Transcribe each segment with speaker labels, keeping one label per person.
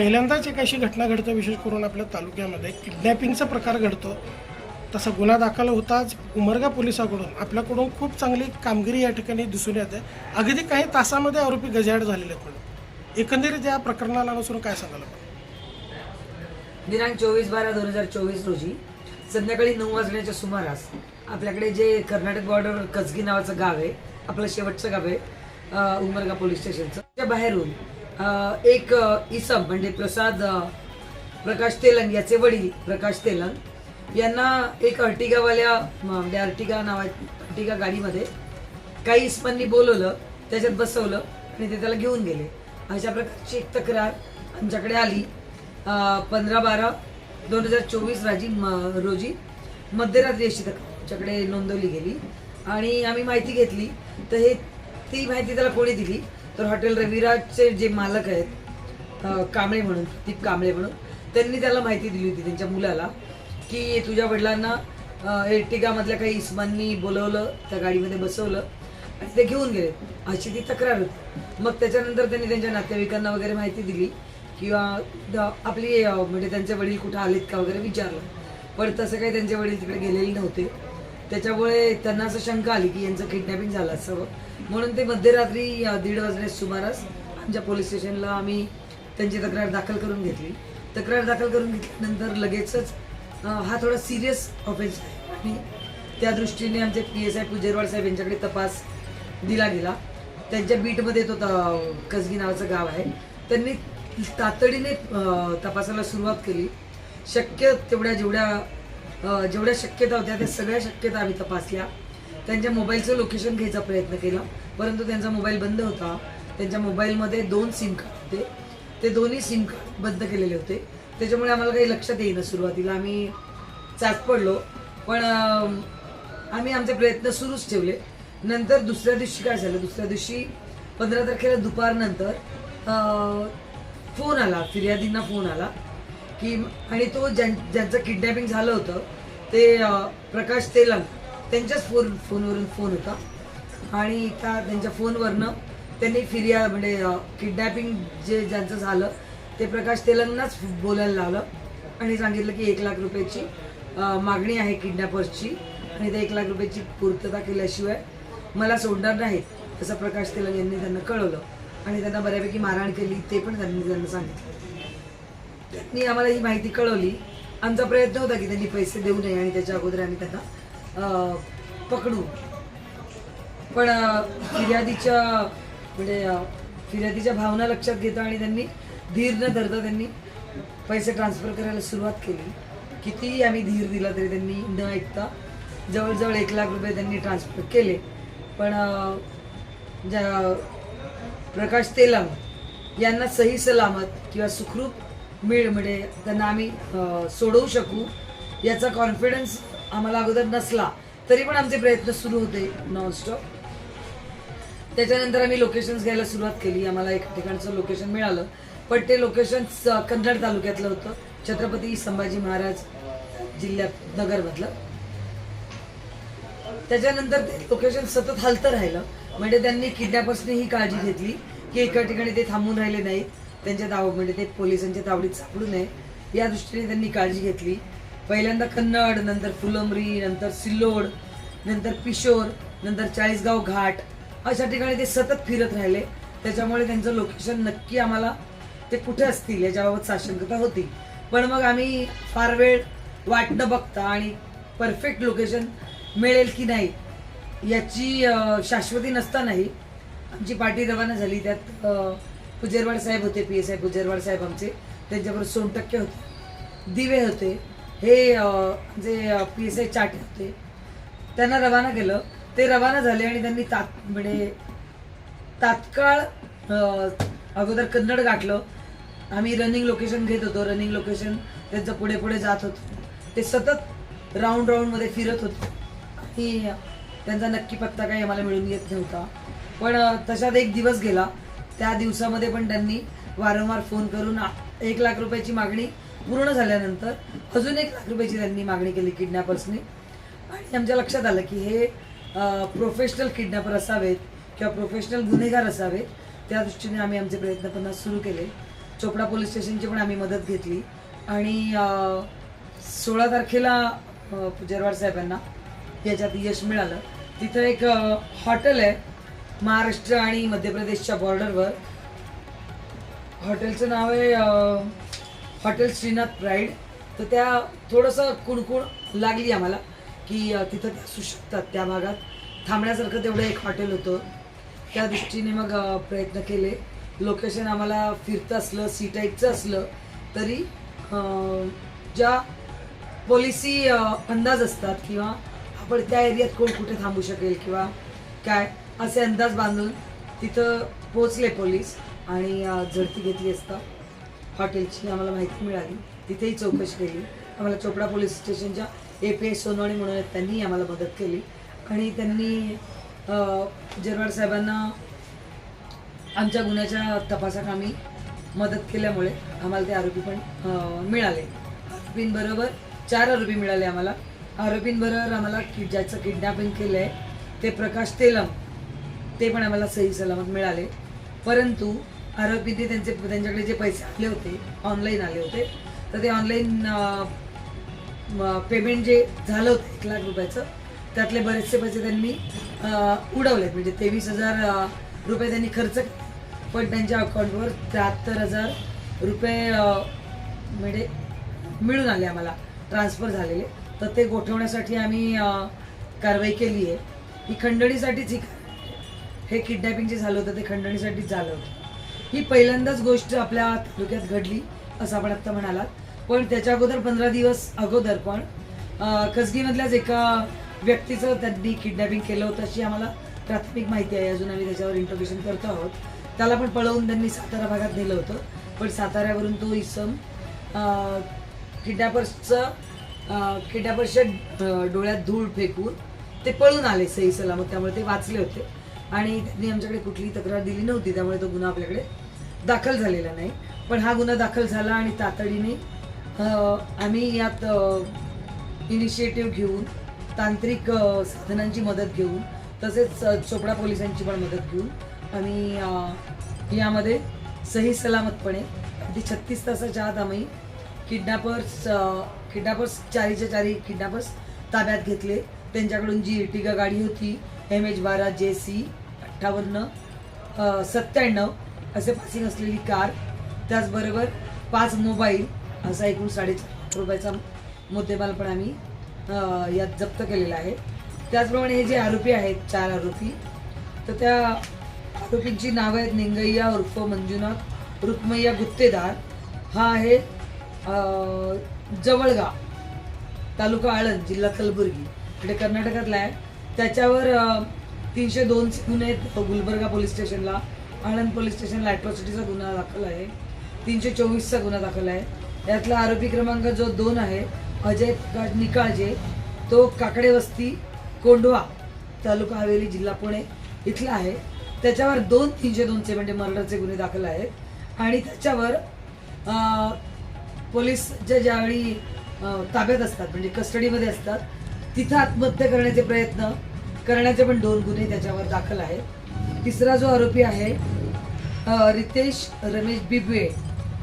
Speaker 1: पहिल्यांदाच एक अशी घटना घडतं विशेष करून आपल्या तालुक्यामध्ये. किडनॅपिंगचा प्रकार घडतो. तसा गुन्हा दाखल होताच उमरगा पोलिसाकडून आपल्याकडून खूप चांगली कामगिरी या ठिकाणी दिसून येते. अगदी काही तासामध्ये आरोपी गजाड झालेले आहेत एकंदरीत या प्रकरणाला अनुसरून काय सांगाल आपण?
Speaker 2: दिनांक चोवीस बारा दोन हजार चोवीस रोजी संध्याकाळी नऊ वाजण्याच्या सुमारास आपल्याकडे जे कर्नाटक बॉर्डर कसगी नावाचं गाव आहे आपलं शेवटचं गाव आहे उमरगा पोलीस स्टेशनचं त्या बाहेरून एक इसम म्हणजे प्रसाद प्रकाश तेलंग याचे वडील प्रकाश तेलंग. यांना एक अर्टिगावाल्या म्हणजे अर्टिगा नावा अर्टिगा गाडीमध्ये काही इसमांनी बोलवलं त्याच्यात बसवलं आणि ते त्याला घेऊन गेले. अशा प्रकारची एक तक्रार आमच्याकडे आली. पंधरा बारा दोन हजार चोवीस राजी म- रोजी मध्यरात्री अशी तक्रार आमच्याकडे नोंदवली गेली. आणि आम्ही माहिती घेतली. तर हे ती माहिती त्याला कोणी दिली? तर हॉटेल रविराजचे जे मालक आहेत कांबळे म्हणून ती कांबळे म्हणून त्यांनी त्याला माहिती दिली होती त्यांच्या मुलाला की तुझ्या वडिलांना एर्टिगामधल्या काही इस्मांनी बोलवलं त्या गाडीमध्ये बसवलं आणि ते घेऊन गेले. अशी ती तक्रार होती. मग त्याच्यानंतर त्यांनी त्यांच्या नातेवाईकांना वगैरे माहिती दिली किंवा आपली म्हणजे त्यांचे वडील कुठं आलेत का वगैरे विचारलं. पण तसं काही त्यांचे वडील तिकडे गेलेले नव्हते. त्याच्यामुळे त्यांना असं शंका आली की यांचं किडनॅपिंग झालं असं. म्हणून ते मध्यरात्री दीड वाजण्यास सुमारास आमच्या पोलीस स्टेशनला आम्ही त्यांची तक्रार दाखल करून घेतली. तक्रार दाखल करून घेतल्यानंतर लगेचच हा थोडा सिरियस ऑफेन्स आहे. आणि त्या दृष्टीने आमचे पी एस आय पुजेरवाड साहेब यांच्याकडे तपास दिला गेला. त्यांच्या बीटमध्ये तो त- कसगी नावाचं गाव आहे. त्यांनी तातडीने तपासाला सुरुवात केली. शक्य तेवढ्या जेवढ्या जेवढ्या शक्यता होत्या त्या सगळ्या शक्यता आम्ही तपासल्या. त्यांच्या मोबाईलचं लोकेशन घ्यायचा प्रयत्न केला. परंतु त्यांचा मोबाईल बंद होता. त्यांच्या मोबाईलमध्ये दोन सिम कार्ड होते. ते दोन्ही सिम कार्ड बंद केलेले होते. त्याच्यामुळे आम्हाला काही लक्षात येईना सुरुवातीला. आम्ही चाच पडलो. पण आम्ही आमचे प्रयत्न सुरूच ठेवले. नंतर दुसऱ्या दिवशी काय झालं? दुसऱ्या दिवशी पंधरा तारखेला दुपारनंतर फोन आला. फिर्यादींना फोन आला. की आणि तो ज्यां ज्यांचं किडनॅपिंग झालं होतं ते प्रकाश तेलंग त्यांच्याच फोन फोनवरून फोन होता. आणि त्या त्यांच्या फोनवरनं त्यांनी फिर्या म्हणजे किडनॅपिंग जे ज्यांचं झालं ते प्रकाश तेलंगनाच बोलायला लावलं. आणि सांगितलं की एक लाख रुपयाची मागणी आहे किडनॅपर्सची आणि त्या एक लाख रुपयाची पूर्तता केल्याशिवाय मला सोडणार नाही असं प्रकाश तेलंग यांनी त्यांना कळवलं. आणि त्यांना बऱ्यापैकी मारहाण केली ते पण त्यांनी त्यांना सांगितलं. त्यांनी आम्हाला ही माहिती कळवली. आमचा प्रयत्न होता की त्यांनी पैसे देऊ नये आणि त्याच्या अगोदर आम्ही त्यांना पकडू. पण फिर्यादीच्या म्हणजे फिर्यादीच्या भावना लक्षात घेता आणि त्यांनी धीर न धरता त्यांनी पैसे ट्रान्सफर करायला सुरुवात केली. कितीही आम्ही धीर दिला तरी त्यांनी न ऐकता जवळजवळ एक लाख रुपये त्यांनी ट्रान्सफर केले. पण ज्या प्रकाश तेलंग यांना सही सलामत किंवा सुखरूप मिळ म्हणजे त्यांना आम्ही सोडवू शकू. याचा कॉन्फिडन्स आम्हाला अगोदर नसला तरी पण आमचे प्रयत्न सुरू होते नॉनस्टॉप त्याच्यानंतर आम्ही लोकेशन्स घ्यायला सुरुवात केली. आम्हाला एका ठिकाणचं लोकेशन मिळालं. पण ते लोकेशन कन्नड तालुक्यातलं होतं. छत्रपती संभाजी महाराज जिल्ह्यात नगरमधलं. त्याच्यानंतर ते लोकेशन सतत हलतं राहिलं. म्हणजे त्यांनी किडनॅपर्सने ही काळजी घेतली की एका ठिकाणी ते थांबून राहिले नाहीत. त्यांच्या दाव म्हणजे ते पोलिसांच्या तावडीत सापडू नये. या दृष्टीने त्यांनी काळजी घेतली. पहिल्यांदा कन्नड नंतर फुलंबरी नंतर सिल्लोड नंतर पिशोर नंतर चाळीसगाव घाट अशा ठिकाणी ते सतत फिरत राहिले. त्याच्यामुळे त्यांचं लोकेशन नक्की आम्हाला ते कुठे असतील याच्याबाबत साशंकता होती. पण मग आम्ही फार वेळ वाट न बघता आणि परफेक्ट लोकेशन मिळेल की नाही याची शाश्वती नसतानाही आमची पाठी रवाना झाली. त्यात पुजेरवाड साहेब होते पी एस आय पुजेरवाड साहेब आमचे. त्यांच्याबरोबर सोनटक्के होते दिवे होते हे J P S I Chate होते. त्यांना रवाना केलं. ते रवाना झाले आणि त्यांनी तात म्हणजे तात्काळ अगोदर कन्नड गाठलं. आम्ही रनिंग लोकेशन घेत होतो रनिंग लोकेशन त्यांचं पुढे पुढे जात होतो. ते सतत राऊंड राऊंडमध्ये फिरत होते. आणि त्यांचा नक्की पत्ता काही आम्हाला मिळून येत नव्हता. पण तशात एक दिवस गेला. त्या दिवसामध्ये पण त्यांनी वारंवार फोन करून एक लाख रुपयाची मागणी पूर्ण झाल्यानंतर अजून एक लाख रुपयाची त्यांनी मागणी केली किडनॅपर्सनी. आणि आमच्या लक्षात आलं की हे प्रोफेशनल किडनॅपर असावेत किंवा प्रोफेशनल गुन्हेगार असावेत त्या दृष्टीने आम्ही आमचे प्रयत्न पुन्हा सुरू केले. चोपडा पोलीस स्टेशनची पण आम्ही मदत घेतली. आणि सोळा तारखेला जरवाड साहेबांना याच्यात यश मिळालं. तिथं एक हॉटेल आहे. महाराष्ट्र आणि मध्य प्रदेशच्या बॉर्डरवर. हॉटेलचं नाव आहे हॉटेल श्रीनाथ प्राईड तर त्या थोडंसं कुणकुण लागली आम्हाला की तिथं त्या असू शकतात त्या भागात. थांबण्यासारखं तेवढं एक हॉटेल होतं. त्या दृष्टीने मग प्रयत्न केले. लोकेशन आम्हाला फिरतं असलं सी टाईपचं असलं तरी ज्या पॉलिसी अंदाज असतात किंवा आपण त्या एरियात कोण कुठे थांबू शकेल किंवा काय असे अंदाज बांधून तिथं पोचले पोलीस आणि झडती घेतली असता. हॉटेलची आम्हाला माहिती मिळाली. तिथेही चौकशी केली. आम्हाला चोपडा पोलीस स्टेशनच्या ए पी एस सोनवणे म्हणून त्यांनीही त्यांनी आम्हाला मदत केली. आणि त्यांनी जरवाड साहेबांना आमच्या गुन्ह्याच्या तपासाकामी मदत केल्यामुळे आम्हाला ते आरोपी पण मिळाले. आरोपींबरोबर चार आरोपी मिळाले आम्हाला. आरोपींबरोबर आम्हाला कि ज्याचं किडनॅपिंग केलं आहे ते प्रकाश तेलम ते पण आम्हाला सही सलामत मिळाले. परंतु आरोपीने त्यांचे त्यांच्याकडे जे पैसे आले होते ऑनलाईन आले होते तर ते ऑनलाईन पेमेंट जे झालं होतं एक लाख रुपयाचं त्यातले बरेचसे पैसे त्यांनी उडवलेत. म्हणजे तेवीस हजार रुपये त्यांनी खर्च पण त्यांच्या अकाउंटवर त्र्याहत्तर हजार रुपये म्हणजे मिळून आले आम्हाला. ट्रान्सफर झालेले. तर ते गोठवण्यासाठी आम्ही कारवाई केली आहे ही खंडणीसाठीच ही हे किडनॅपिंग जे झालं होतं ते खंडणीसाठीच झालं होतं. ही पहिल्यांदाच गोष्ट आपल्या तालुक्यात घडली असं आपण आत्ता म्हणालात. पण त्याच्या अगोदर पंधरा दिवस अगोदर पण अं, कसगीमधल्याच एका व्यक्तीचं त्यांनी किडनॅपिंग केलं होतं अशी आम्हाला प्राथमिक माहिती आहे. अजून आम्ही त्याच्यावर इंट्रोगेशन करतो आहोत. त्याला पण पळवून त्यांनी सातारा भागात नेलं होतं. पण साताऱ्यावरून तो इसम किडनॅपर्सचं किडनॅपर्सच्या डोळ्यात धूळ फेकून ते पळून आले सही सलामत. त्यामुळे ते वाचले होते. आणि त्यांनी आमच्याकडे कुठलीही तक्रार दिली नव्हती त्यामुळे तो गुन्हा आपल्याकडे दाखल झालेला नाही. पण हा गुन्हा दाखल झाला आणि तातडीने आम्ही यात इनिशिएटिव्ह घेऊन तांत्रिक साधनांची मदत घेऊन तसेच चोपडा पोलिसांची पण मदत घेऊन आम्ही यामध्ये सही सलामतपणे अगदी छत्तीस तासाच्या आत आम्ही किडनॅपर्स किडनॅपर्स चारीच्या चारी किडनॅपर्स ताब्यात घेतले. त्यांच्याकडून जी इर्टिगा गाडी होती एम एच बारा जे सी अठ्ठावन्न सत्त्याण्णव असे पासिंग असलेली कार त्याचबरोबर पाच मोबाईल असा एकूण साडेचार रुपयाचा मुद्देमाल पण आम्ही यात जप्त केलेला आहे. त्याचप्रमाणे हे जे आरोपी आहेत चार आरोपी तर त्या आरोपींची नावं आहेत निंगय्या उर्फ मंजुनाथ रुक्मय्या गुत्तेदार हा आहे जवळगाव तालुका आळंद जिल्हा कलबुर्गी. इकडे कर्नाटकातला आहे. त्याच्यावर तीनशे दोन गुन्हे आहेत. गुलबर्गा पोलीस स्टेशनला आणंद पोलीस स्टेशनला ॲट्रॉसिटीचा गुन्हा दाखल आहे. तीनशे चोवीसचा गुन्हा दाखल आहे. यातला आरोपी क्रमांक जो दोन आहे अजय निकाळजे तो काकडे वस्ती कोंडवा तालुका हवेली जिल्हा पुणे इथला आहे. त्याच्यावर दोन तीनशे दोनचे म्हणजे मर्डरचे गुन्हे दाखल आहेत. आणि त्याच्यावर पोलीसच्या पोलीस ज्यावेळी ताब्यात असतात म्हणजे कस्टडीमध्ये असतात तिथं आत्महत्या करण्याचे प्रयत्न करण्याचे पण दोन गुन्हे त्याच्यावर दाखल आहेत. तिसरा जो आरोपी आहे रितेश रमेश बिबवे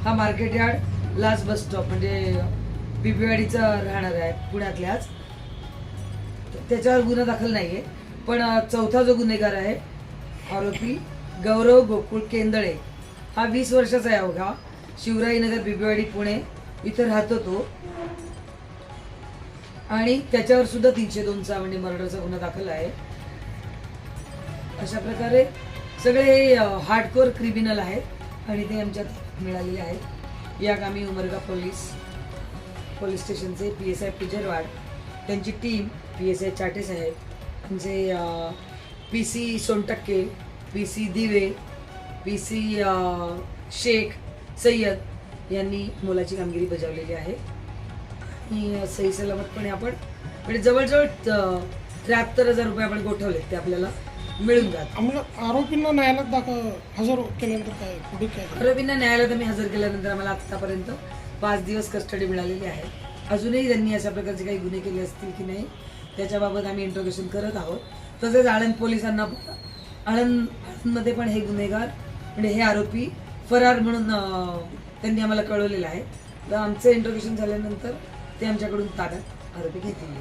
Speaker 2: हा market yard last bus stop म्हणजे बिबवेवाडीचा राहणार आहे पुण्यातल्याच. त्याच्यावर गुन्हा दाखल नाही आहे पण चौथा जो गुन्हेगार आहे आरोपी गौरव गोकुळ केंदळे हा वीस वर्षाचा आहे अवघा. शिवराईनगर बिबवेवाडी पुणे इथं राहतो तो. आणि त्याच्यावर सुद्धा तीनशे दोनचा म्हणजे मर्डरचा गुन्हा दाखल आहे. अशा प्रकारे सगळे हार्डकोर क्रिमिनल आहेत आणि ते आमच्यात मिळालेले आहेत. या कामी उमरगा पोलीस पोलीस स्टेशनचे पी एस आय पिजरवाड त्यांची team P S I Chate साहेब त्यांचे P C Sontakke P C Dive P C Shaikh Sayyad यांनी मोलाची कामगिरी बजावलेली आहे. सही सलामतपणे आपण म्हणजे जवळजवळ त्र्याहत्तर हजार रुपये आपण गोठवलेत ते आपल्याला मिळून जात
Speaker 1: आम्हाला आरोपींना न्यायालयात दाखल हजर केल्यानंतर काय पुढे काय?
Speaker 2: आरोपींना न्यायालयात आम्ही हजर केल्यानंतर आम्हाला आतापर्यंत पाच दिवस कस्टडी मिळालेली आहे. अजूनही त्यांनी अशा प्रकारचे काही गुन्हे केले असतील की नाही त्याच्याबाबत आम्ही इंट्रोगेशन करत आहोत. तसेच आळंद पोलिसांना आळंदमध्ये पण हे गुन्हेगार म्हणजे हे आरोपी फरार म्हणून त्यांनी आम्हाला कळवलेलं आहे. तर आमचं इंट्रोग्रेशन झाल्यानंतर ते आमच्याकडून ताब्यात आरोपी घेतील.